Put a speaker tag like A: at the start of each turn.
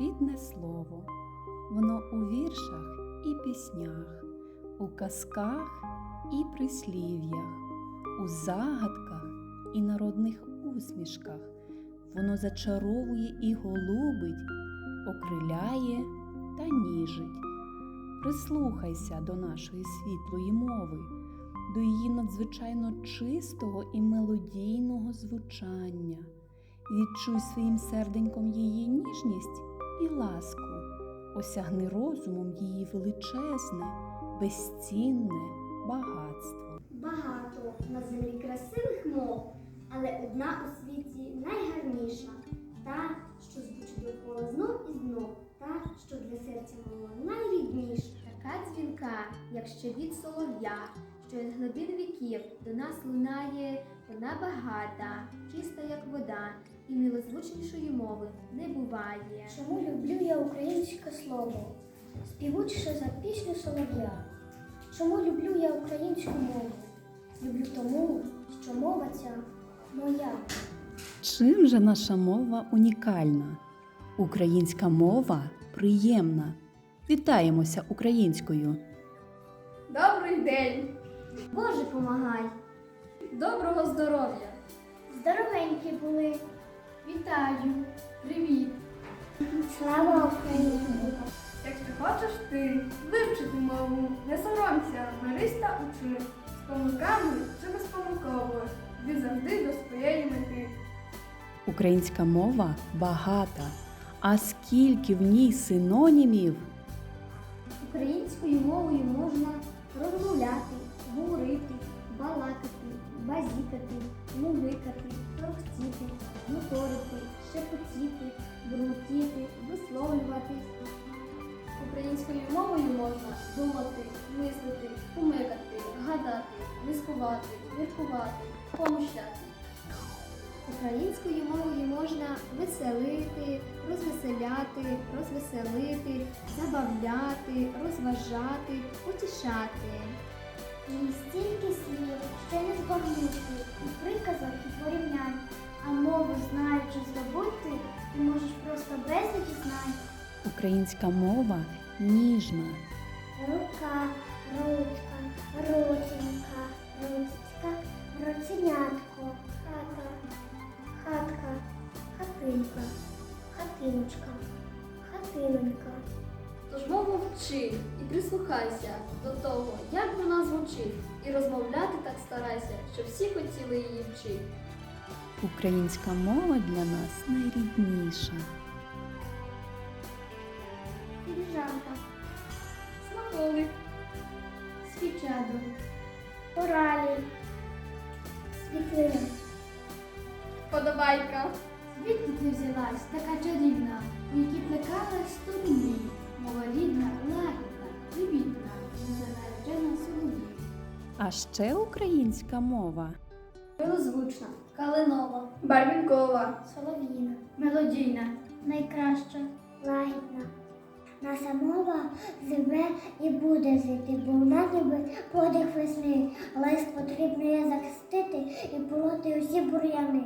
A: рідне слово. Воно у віршах і піснях, у казках і прислів'ях, у загадках і народних усмішках. Воно зачаровує і голубить, окриляє та ніжить. Прислухайся до нашої світлої мови, до її надзвичайно чистого і мелодійного звучання. Відчуй своїм серденьком її ніжність і ласку, осягни розумом її величезне, безцінне багатство.
B: Багато на землі красивих мов, але одна у світі найгарніша, та, що звучить довкола знов і знов, та, що для серця мова найрідніша. Така дзвінка, як щебіт солов'я, що із глибин віків до нас лунає, вона багата, чиста, як вода, і милозвучнішої мови не буває.
C: Чому люблю я українське слово, співучіше за пісню солов'я? Чому люблю я українську мову? Люблю тому, що мова ця моя.
A: Чим же наша мова унікальна? Українська мова приємна. Вітаємося українською.
D: Добрий день!
B: Боже, помагай!
D: Доброго здоров'я!
C: Здоровенькі були.
D: Вітаю! Привіт!
C: Слава Україні!
D: Якщо хочеш ти вивчити мову, не соромся, берись та учи. З помилками чи безпомилково, йди завжди до своєї мети.
A: Українська мова багата. А скільки в ній синонімів?
B: Українською мовою можна розмовляти, говорити, балакати, базікати, мугикати, торохтіти, моторити, шепотіти, бурмотіти, висловлюватись.
D: Українською мовою можна думати, мислити, помикати, гадати, мискувати, міркувати, помишляти.
B: Українською мовою можна веселити, розвеселяти, розвеселити, забавляти, розважати, утішати.
C: І стільки слів, що не збагнути, і приказок, і порівнянь. А мову знаючи здобути, ти можеш просто безліч знань.
A: Українська мова ніжна.
C: Рука, ручка, рученька, ручка, рученятко, хата, хатинка, хатиночка, хатинонька.
D: Тож мову вчи і прислухайся до того, як вона звучить, і розмовляти так старайся, щоб всі хотіли її вчити.
A: Українська мова для нас найрідніша.
C: Філіжанка,
D: Смаколик,
C: свічадо, оралі, світлина.
D: подобайка.
C: Звідки ти взялась, така чарівна, у якій плекалась струні, мова рідна, лагідна, привітна, незанароджена солов'ї.
A: А ще українська мова
D: Милозвучна,
C: Калинова,
D: барвінкова,
C: солов'їна, мелодійна, найкраща, лагідна. Наша мова живе і буде жити, бо вона ніби подих весни. Лист потрібно є захистити і полоти усі бур'яни.